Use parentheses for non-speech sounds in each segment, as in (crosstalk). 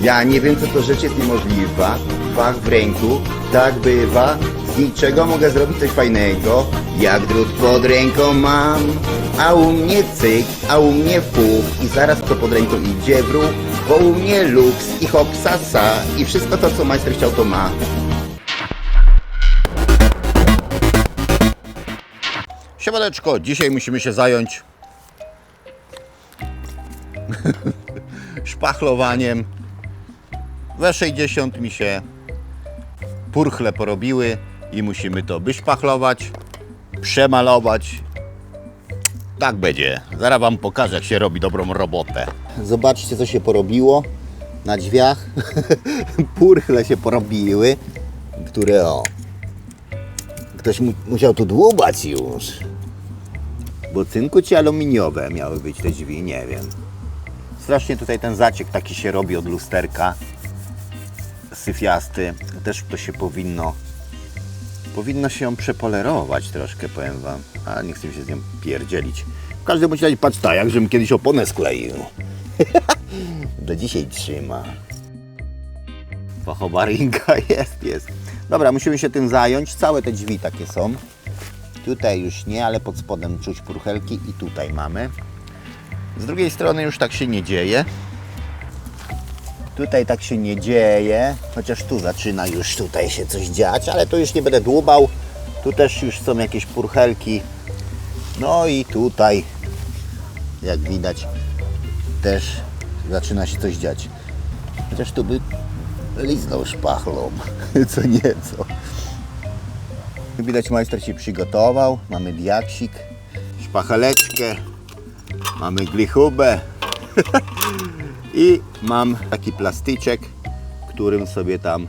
Ja nie wiem, co to rzecz jest niemożliwa. Fach w ręku, tak bywa. Z niczego mogę zrobić coś fajnego. Jak drut pod ręką mam. A u mnie cyk, a u mnie fuch. I zaraz to pod ręką idzie w ruch. Bo u mnie luks i hop sasa. I wszystko to, co majster chciał, to ma. Siemaneczko, dzisiaj musimy się zająć (laughs) szpachlowaniem. We 60 mi się purchle porobiły i musimy to wyszpachlować, przemalować. Tak będzie. Zaraz Wam pokażę, jak się robi dobrą robotę. Zobaczcie, co się porobiło na drzwiach. (laughs) purchle się porobiły, które o... Ktoś mu, musiał tu dłubać już. Bo cynku czy aluminiowe miały być te drzwi, nie wiem. Strasznie tutaj ten zaciek taki się robi od lusterka. Syfiasty. Też to się powinno. Powinno się ją przepolerować troszkę, powiem wam. A nie chcę się z nią pierdzielić. W każdym razie patrz tak, jak żebym kiedyś oponę skleił. (laughs) Do dzisiaj trzyma. Fachobarinka (laughs) jest, jest. Dobra, musimy się tym zająć. Całe te drzwi takie są. Tutaj już nie, ale pod spodem czuć purchelki i tutaj mamy. Z drugiej strony już tak się nie dzieje. Tutaj tak się nie dzieje, chociaż tu zaczyna już tutaj się coś dziać, ale to już nie będę dłubał. Tu też już są jakieś purchelki. No i tutaj, jak widać, też zaczyna się coś dziać. Chociaż tu by liznął szpachlą, (laughs) co nieco. Widać majster się przygotował. Mamy diaksik, szpacheleczkę, mamy glichubę (laughs) i mam taki plastyczek, którym sobie tam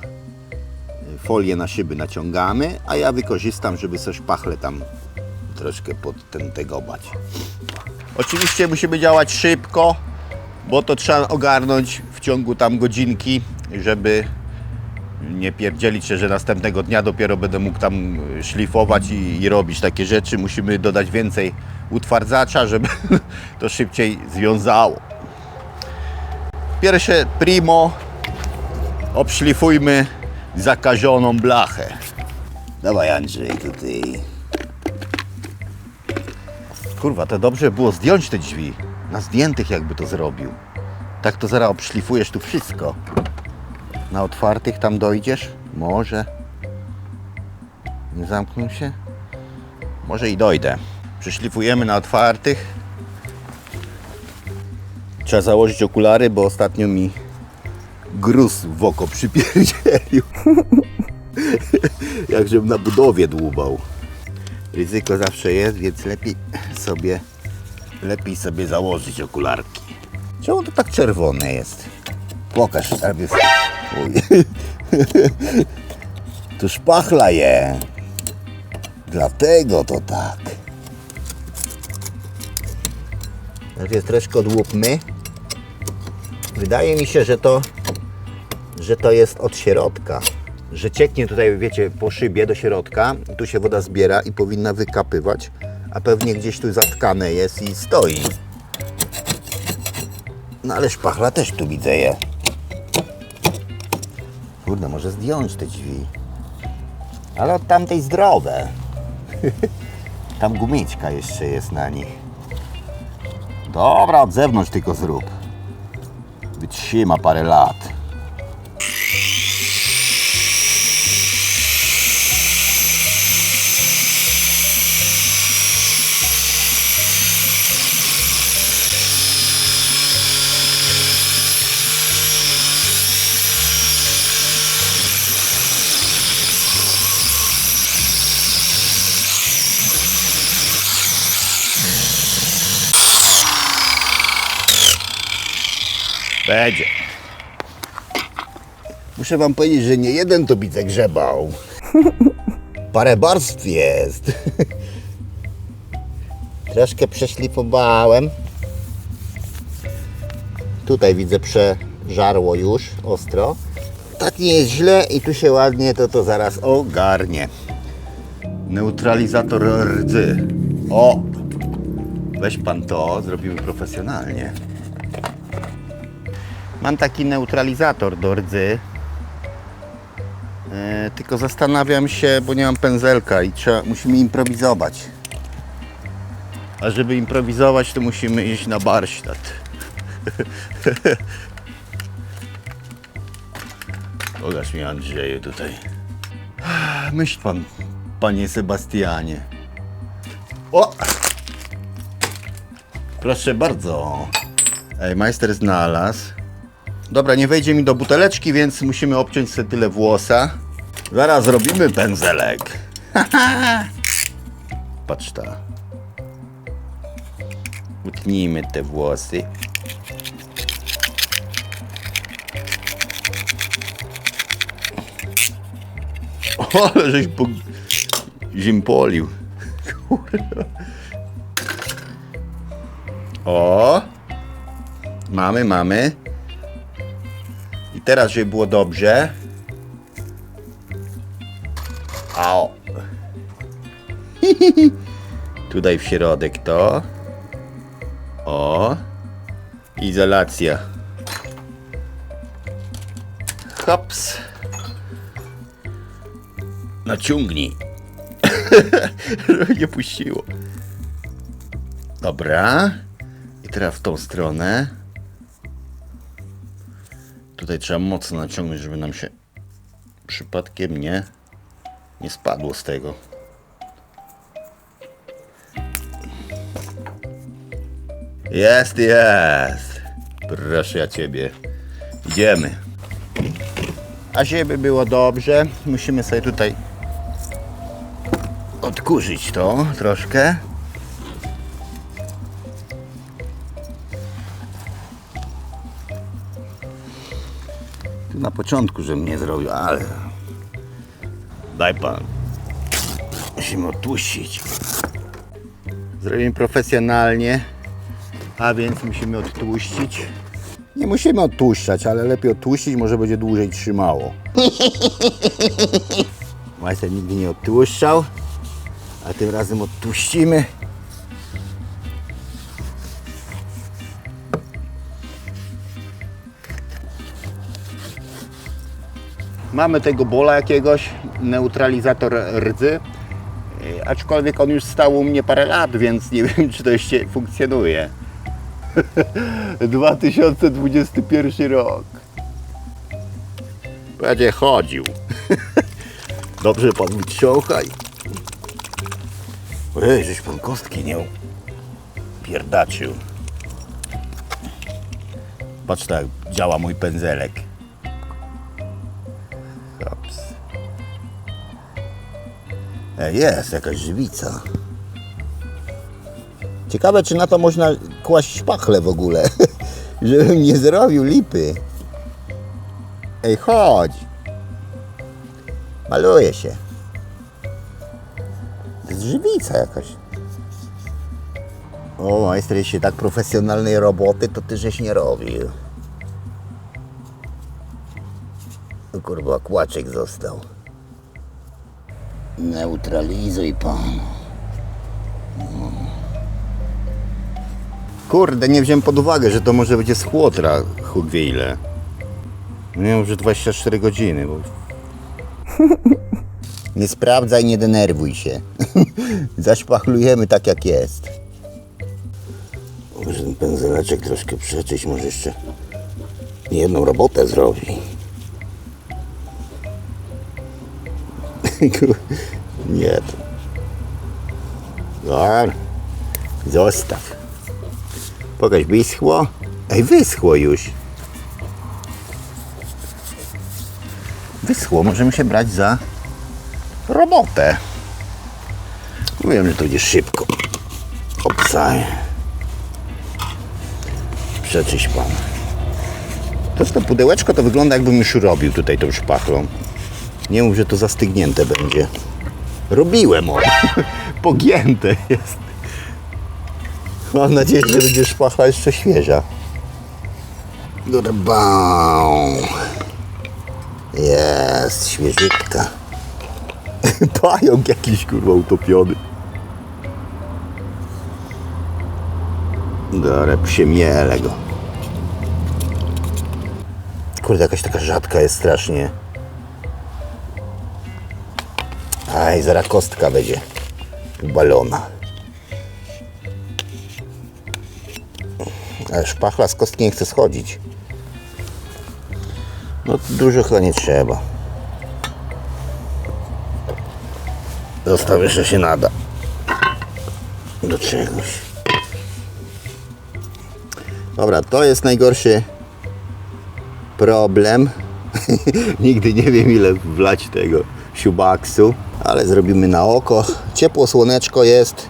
folię na szyby naciągamy, a ja wykorzystam, żeby sobie szpachle tam troszkę pod ten tegobać. Oczywiście musimy działać szybko, bo to trzeba ogarnąć w ciągu tam godzinki, żeby nie pierdzielić się, że następnego dnia dopiero będę mógł tam szlifować i, i robić takie rzeczy. Musimy dodać więcej utwardzacza, żeby (laughs) to szybciej związało. Pierwsze primo obszlifujmy zakazioną blachę. Dawaj Andrzej tutaj. Kurwa, to dobrze było zdjąć te drzwi. Na zdjętych jakby to zrobił. Tak to zaraz obszlifujesz tu wszystko. Na otwartych tam dojdziesz? Może. Nie zamknął się? Może i dojdę. Przyszlifujemy na otwartych. Trzeba założyć okulary, bo ostatnio mi gruz w oko przypierdzielił. (laughs) Jak żebym na budowie dłubał. Ryzyko zawsze jest, więc lepiej sobie lepiej sobie założyć okularki. Czemu to tak czerwone jest? Pokaż, najpierw. (laughs) Tu szpachla je. Dlatego to tak. Najpierw troszkę odłupmy. Wydaje mi się, że to, że to jest od środka. Że cieknie tutaj, wiecie, po szybie do środka. Tu się woda zbiera i powinna wykapywać. A pewnie gdzieś tu zatkane jest i stoi. No ale szpachla też tu widzę je. Kurde, może zdjąć te drzwi. Ale od tamtej zdrowe. (laughs) Tam gumiczka jeszcze jest na nich. Dobra, od zewnątrz tylko zrób. Wytrzyma parę lat. Będzie. Muszę wam powiedzieć, że nie jeden to widzę grzebał. (laughs) Parę barstw jest. Troszkę prześlifowałem. Tutaj widzę przeżarło już ostro. Tak nie jest źle i tu się ładnie to to zaraz ogarnie. Neutralizator rdzy. O! Weź pan to, zrobimy profesjonalnie. Mam taki neutralizator do rdzy. E, tylko zastanawiam się, bo nie mam pędzelka i trzeba, musimy improwizować. A żeby improwizować, to musimy iść na warsztat. (laughs) Pokaż mi Andrzeju tutaj. Myśl pan, panie Sebastianie. O! Proszę bardzo. Ej, majster znalazł. Dobra, nie wejdzie mi do buteleczki, więc musimy obciąć sobie tyle włosa. Zaraz zrobimy pędzelek. (laughs) Patrz ta. Utnijmy te włosy. (laughs) O, żeś po... zimpolił. Kurwa. (laughs) O! Mamy, mamy. I teraz, żeby było dobrze. Au. (laughs) Tutaj w środek to. O. Izolacja. Hops. Naciągnij. (laughs) Nie puściło. Dobra. I teraz w tą stronę. Tutaj trzeba mocno naciągnąć, żeby nam się przypadkiem nie, nie spadło z tego. Jest, jest. Proszę ja ciebie. Idziemy. A żeby było dobrze, musimy sobie tutaj odkurzyć to troszkę. Początku, żebym nie zrobił, ale daj pan. Musimy odtłuścić. Zrobimy profesjonalnie, a więc musimy odtłuścić. Nie musimy odtłuszczać, ale lepiej odtłuścić, może będzie dłużej trzymało. (laughs) Majster nigdy nie odtłuszczał, a tym razem odtłuścimy. Mamy tego bola jakiegoś, neutralizator rdzy, yy, aczkolwiek on już stał u mnie parę lat, więc nie (laughs) wiem, czy to jeszcze funkcjonuje. (laughs) 2021 rok. Będzie chodził. (laughs) Dobrze pan wyciąchaj. Ej, żeś pan kostki nie pierdaczył. Patrz tak, działa mój pędzelek. Jest jakaś żywica. Ciekawe, czy na to można kłaść szpachle w ogóle, (laughs) żebym nie zrobił lipy. Ej, chodź. Maluje się. To jest żywica jakaś. O, majster, jeśli tak profesjonalnej roboty, to ty żeś nie robił. Kurwa, kłaczek został. Neutralizuj pan. Kurde, nie wziąłem pod uwagę, że to może będzie z chłotra, Huk wie ile. Wiem, że 24 godziny, bo... (laughs) nie sprawdzaj, nie denerwuj się. (laughs) Zaszpachlujemy tak jak jest. Może ten pędzeleczek troszkę przeczyść, może jeszcze jedną robotę zrobi. (laughs) nie. Dobra. Zostaw. Pokaż, wyschło? Ej, wyschło już. Wyschło, możemy się brać za robotę. Wiem, że to będzie szybko. Obsaj. Przeczyś pan. To, to pudełeczko to wygląda jakbym już robił tutaj tą szpachlą. Nie mów, że to zastygnięte będzie. Robiłem o. (laughs) Pogięte jest. Mam nadzieję, że będzie szpachla jeszcze świeża. Drbał. Jest, świeżytka. (laughs) Pająk jakiś kurwa utopiony. Dobra, przemielę go. Kurde, jakaś taka rzadka jest strasznie. Aj, zaraz kostka będzie ubalona. Ale szpachla z kostki nie chce schodzić. No dużo chyba nie trzeba. Zostawię, że się nada. Do czegoś. Dobra, to jest najgorszy problem. (laughs) Nigdy nie wiem ile wlać tego siubaksu, ale zrobimy na oko. Ciepło słoneczko jest.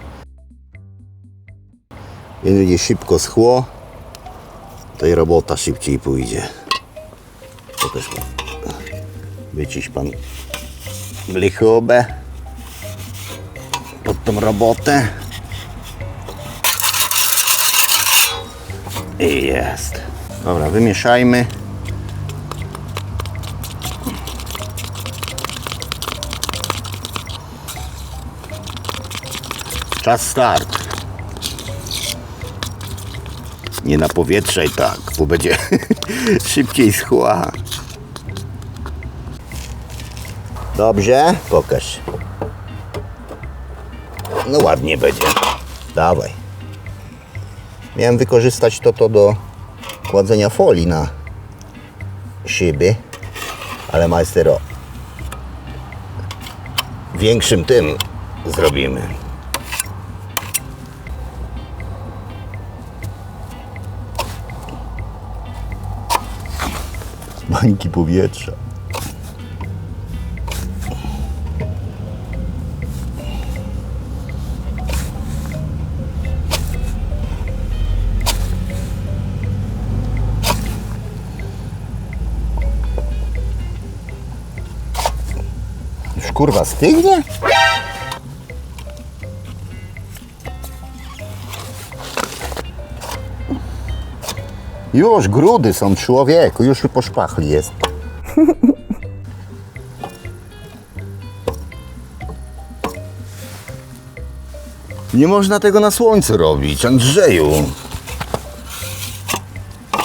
Więc będzie szybko schło. I robota szybciej pójdzie. To też. Wyciś pan blichobę pod tą robotę. I jest. Dobra, wymieszajmy. Czas start. Nie na powietrze i tak, bo będzie (laughs) szybciej schła. Dobrze, pokaż. No ładnie będzie. Dawaj. Miałem wykorzystać to, to do kładzenia folii na szyby, ale majstero większym tym zrobimy. Bańki powietrza. Już kurwa stygnie? Już grudy są człowieku, już po szpachli jest. (laughs) Nie można tego na słońcu robić, Andrzeju.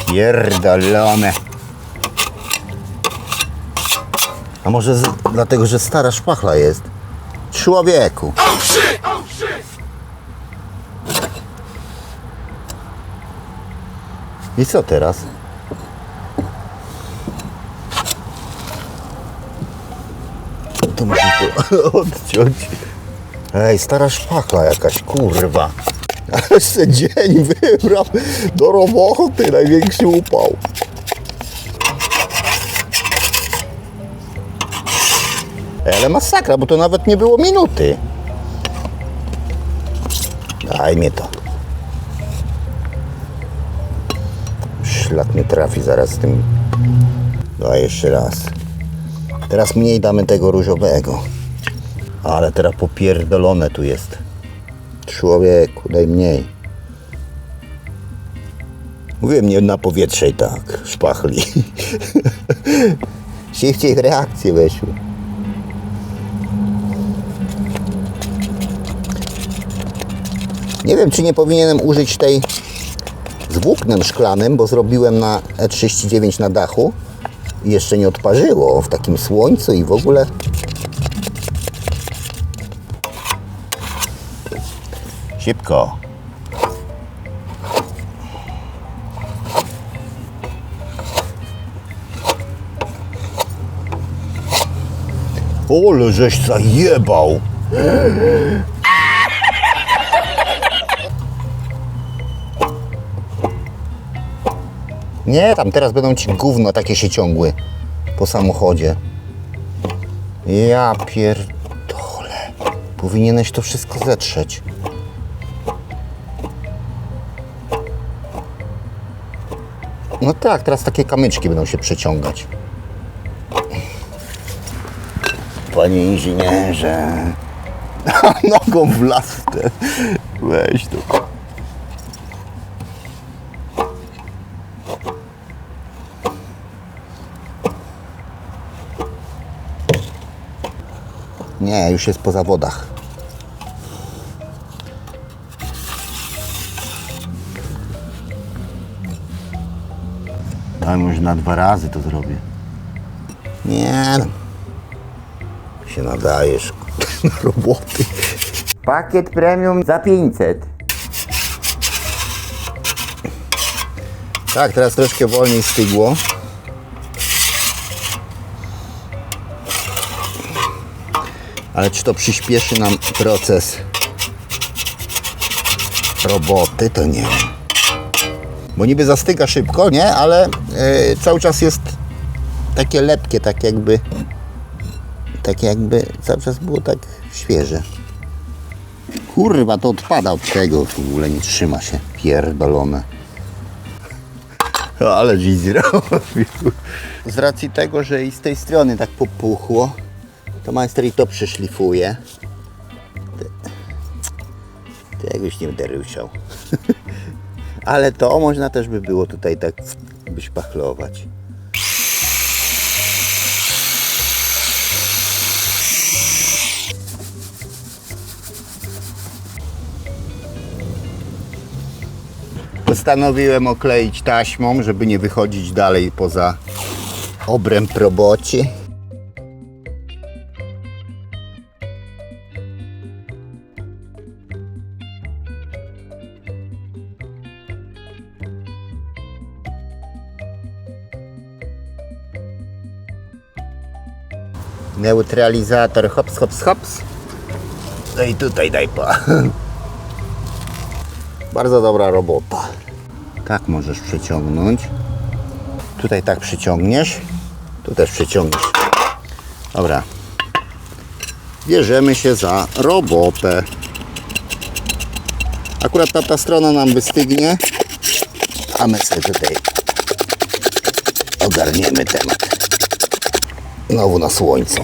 Pierdolone. A może z, dlatego, że stara szpachla jest? Człowieku. I co teraz? To muszę to (laughs) odciąć. Ej, stara szpachla jakaś, kurwa. (laughs) Ale se dzień wybrał do roboty, największy upał. Ej, Ale masakra, bo to nawet nie było minuty. Daj mnie to. Szlak mnie trafi zaraz z tym. Daj jeszcze raz. Teraz mniej damy tego różowego. Ale teraz popierdolone tu jest. Człowieku, daj mniej. Mówiłem nie na powietrze i tak, szpachli. (laughs) Szybciej reakcje weszły. Nie wiem, czy nie powinienem użyć tej z włóknem szklanym, bo zrobiłem na E39 na dachu i jeszcze nie odparzyło w takim słońcu i w ogóle. Szybko. Ole, żeś zajebał. Nie, tam teraz będą ci gówno takie się ciągły po samochodzie. Ja pierdolę. Powinieneś to wszystko zetrzeć. No tak, teraz takie kamyczki będą się przeciągać. Panie inżynierze. (laughs) Nogą w las. Weź to. Nie, już jest po zawodach. Ja może na dwa razy to zrobię. Nie no. Się nadajesz na roboty. Pakiet premium za 500. Tak, teraz troszkę wolniej stygło. Ale czy to przyspieszy nam proces roboty, to nie wiem. Bo niby zastyga szybko, nie? Ale e, cały czas jest takie lepkie, tak jakby tak jakby cały czas było tak świeże. Kurwa, to odpada od tego, w ogóle nie trzyma się. Pierdolone. Ale dziś zrobił. Z racji tego, że i z tej strony tak popuchło, to majster i to przyszlifuje. To jakbyś nie będę ruszał. (laughs) Ale to można też by było tutaj tak wyszpachlować. Postanowiłem okleić taśmą, żeby nie wychodzić dalej poza obręb robocie. Neutralizator hops, hops, hops. No i tutaj daj pa. (laughs) Bardzo dobra robota. Tak możesz przyciągnąć. Tutaj tak przyciągniesz. Tu też przyciągniesz. Dobra. Bierzemy się za robotę. Akurat ta, ta strona nam wystygnie. A my sobie tutaj ogarniemy temat. Znowu na słońcu.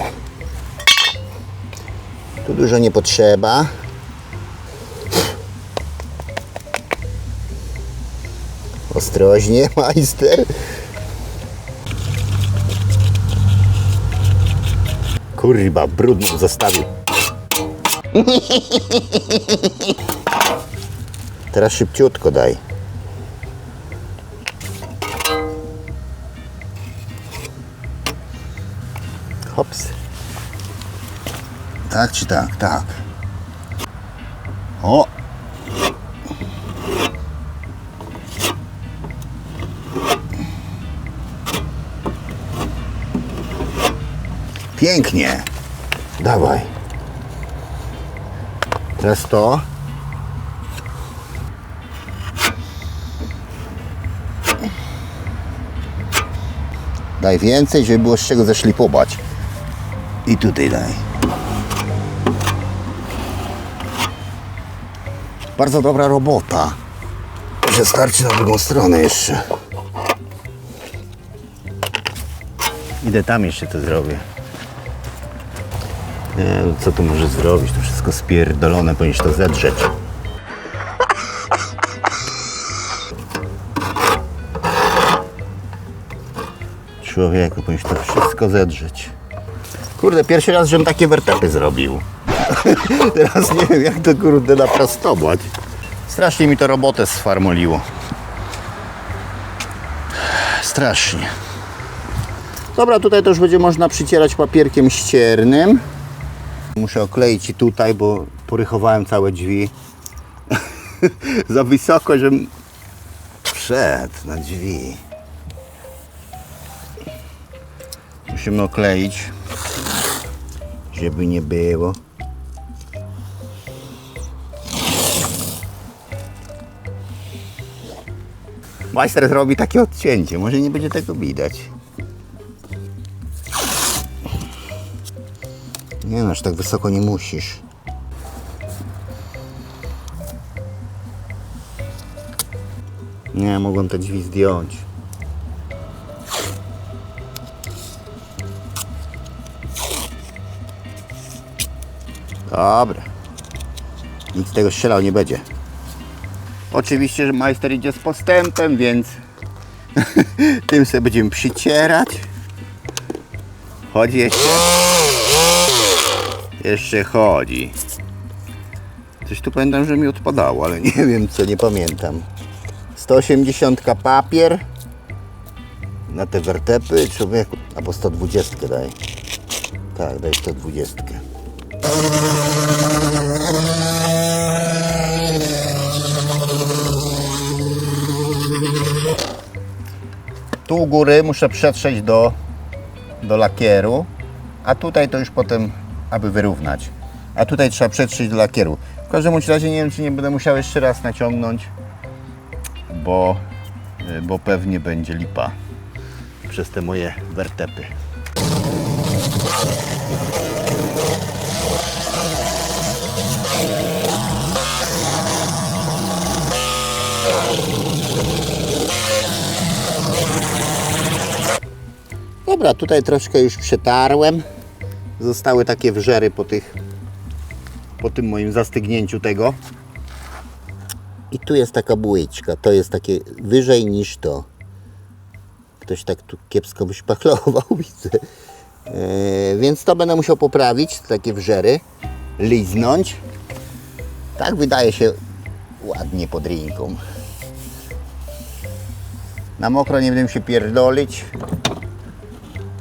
Tu dużo nie potrzeba. Ostrożnie, (laughs) majster. Kurwa, brudną zostawił. (laughs) Teraz szybciutko daj. Hops. Tak czy tak? Tak. O! Pięknie. Dawaj. Teraz to. Daj więcej, żeby było z czego zeszlipować. I tutaj daj. Bardzo dobra robota. Że starczy na drugą stronę jeszcze. Idę tam jeszcze to zrobię. Nie, no co tu może zrobić? To wszystko spierdolone, powinieneś to zedrzeć. Człowieku, powinieneś to wszystko zedrzeć. Kurde, pierwszy raz, żebym takie wertepy zrobił. (laughs) Teraz nie wiem, jak to kurde naprostować. Strasznie mi to robotę sfarmoliło. Strasznie. Dobra, tutaj już będzie można przycierać papierkiem ściernym. Muszę okleić i tutaj, bo porychowałem całe drzwi. (laughs) Za wysoko, żebym wszedł na drzwi. Musimy okleić, żeby nie było. Majster zrobi takie odcięcie, może nie będzie tego widać. Nie no, aż tak wysoko nie musisz. Nie, mogłem te drzwi zdjąć. Dobra. Nic z tego strzelał nie będzie. Oczywiście, że majster idzie z postępem, więc (laughs) tym sobie będziemy przycierać. Chodzi jeszcze. Jeszcze chodzi. Coś tu pamiętam, że mi odpadało, ale nie (laughs) wiem co, nie pamiętam. 180 papier. Na te wertepy, człowieku. Albo 120 daj. Tak, daj 120. Tu u góry muszę przetrzeć do, do lakieru, a tutaj to już potem, aby wyrównać. A tutaj trzeba przetrzeć do lakieru. W każdym razie nie wiem, czy nie będę musiał jeszcze raz naciągnąć, bo, y, bo pewnie będzie lipa przez te moje wertepy. Dobra, tutaj troszkę już przetarłem. Zostały takie wrzery po tych po tym moim zastygnięciu tego. I tu jest taka bułeczka. To jest takie wyżej niż to. Ktoś tak tu kiepsko wyszpachlował, (laughs) widzę. E, więc to będę musiał poprawić, takie wrzery. Liznąć. Tak wydaje się ładnie pod ręką. Na mokro nie będę się pierdolić.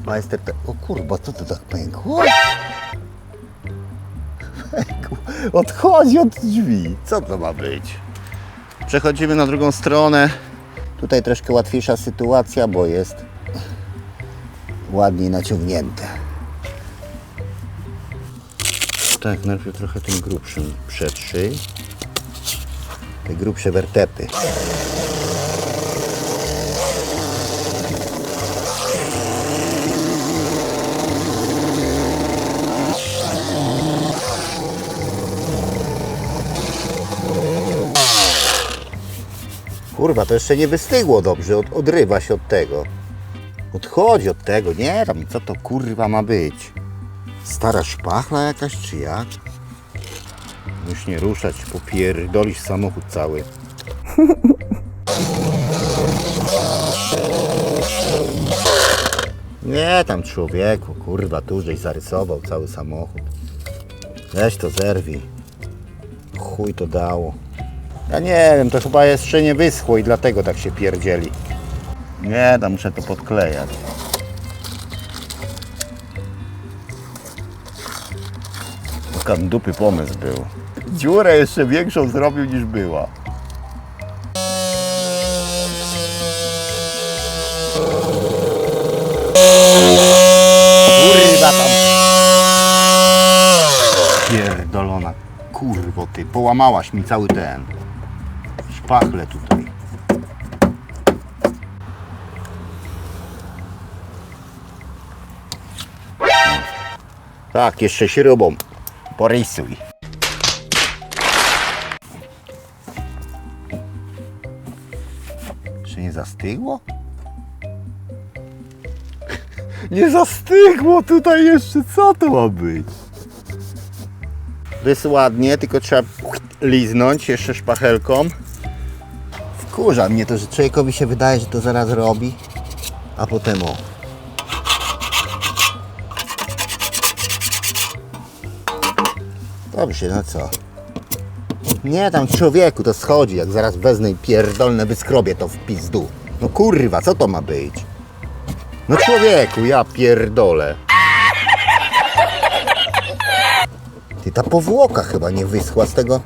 Majster, te... o kurwa, co to tak pękło? Pękło. Odchodzi od drzwi. Co to ma być? Przechodzimy na drugą stronę. Tutaj troszkę łatwiejsza sytuacja, bo jest ładniej naciągnięte. Tak, najpierw trochę tym grubszym przetrzyj. Te grubsze wertepy. Kurwa, to jeszcze nie wystygło dobrze, od, odrywa się od tego. Odchodzi od tego, nie tam, co to kurwa ma być? Stara szpachla jakaś, czy jak? Już nie ruszać, popierdolisz samochód cały. (laughs) Nie tam człowieku, kurwa, tu żeś zarysował cały samochód. Weź to zerwij. Chuj to dało. Ja nie wiem, to chyba jeszcze nie wyschło i dlatego tak się pierdzieli. Nie, tam muszę to podklejać. Taka dupy pomysł był. Dziurę jeszcze większą zrobił niż była. Kurwa tam. Pierdolona. Kurwo ty, połamałaś mi cały ten. Szpachle tutaj. Tak, jeszcze śrubą. Porysuj. Czy nie zastygło? (laughs) Nie zastygło tutaj jeszcze, co to ma być? To jest ładnie, tylko trzeba liznąć jeszcze szpachelką. Wkurza mnie to, że człowiekowi się wydaje, że to zaraz robi, a potem o. Dobrze, no co? Nie tam człowieku to schodzi, jak zaraz wezmę i pierdolne wyskrobię to w pizdu. No kurwa, co to ma być? No człowieku, ja pierdolę. Ty, ta powłoka chyba nie wyschła z tego.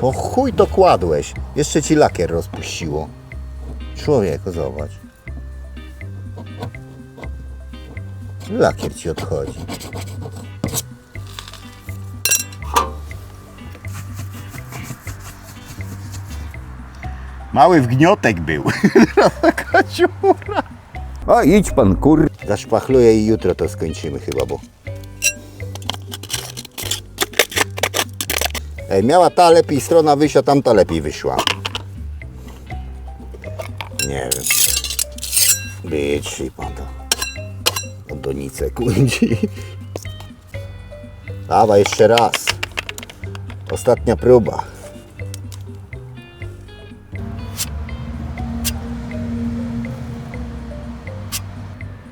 Po chuj to kładłeś. Jeszcze ci lakier rozpuściło. Człowieku, zobacz. Lakier ci odchodzi. Mały wgniotek był. (laughs) Taka dziura. O, idź pan, kur... Zaszpachluję i jutro to skończymy chyba, bo... miała ta lepiej strona wyjść, a tamta lepiej wyszła. Nie wiem. Wytrzyj pan to. Od kłędzi. Dawaj jeszcze raz. Ostatnia próba.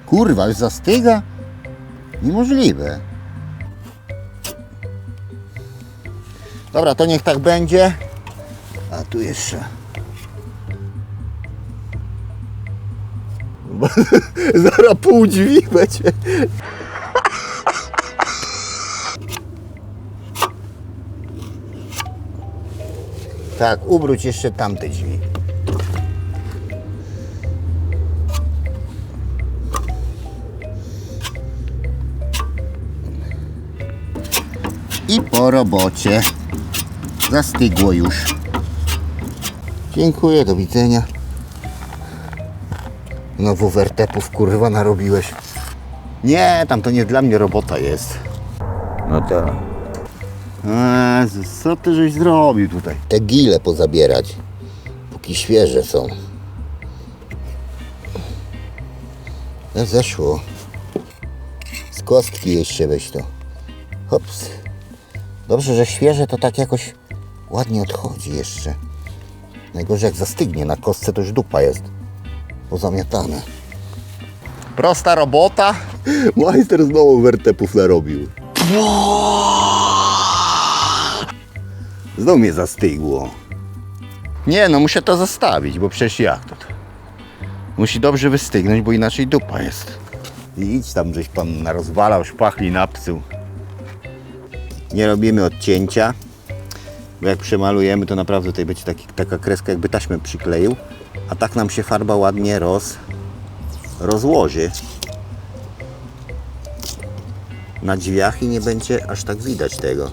Kurwa, już zastyga? Niemożliwe. Dobra, to niech tak będzie. A tu jeszcze. (laughs) Zaraz pół drzwi będzie. Tak, ubróć jeszcze tamte drzwi. I po robocie. Zastygło już. Dziękuję, do widzenia. Znowu wertepów kurwa narobiłeś. Nie, tam to nie dla mnie robota jest. No tak. Jezus, co ty żeś zrobił tutaj? Te gile pozabierać, póki świeże są. No zeszło. Z kostki jeszcze weź to. Hops. Dobrze, że świeże to tak jakoś ładnie odchodzi jeszcze. Najgorzej jak zastygnie na kostce to już dupa jest. Pozamiatane. Prosta robota. (laughs) Majster znowu wertepów narobił. Znowu mnie zastygło. Nie no, muszę to zostawić, bo przecież jak to? Musi dobrze wystygnąć, bo inaczej dupa jest. Idź tam, żeś pan narozwalał, szpachli napsuł. Nie robimy odcięcia, bo jak przemalujemy, to naprawdę tutaj będzie taki, taka kreska, jakby taśmę przykleił, a tak nam się farba ładnie roz, rozłoży na drzwiach i nie będzie aż tak widać tego.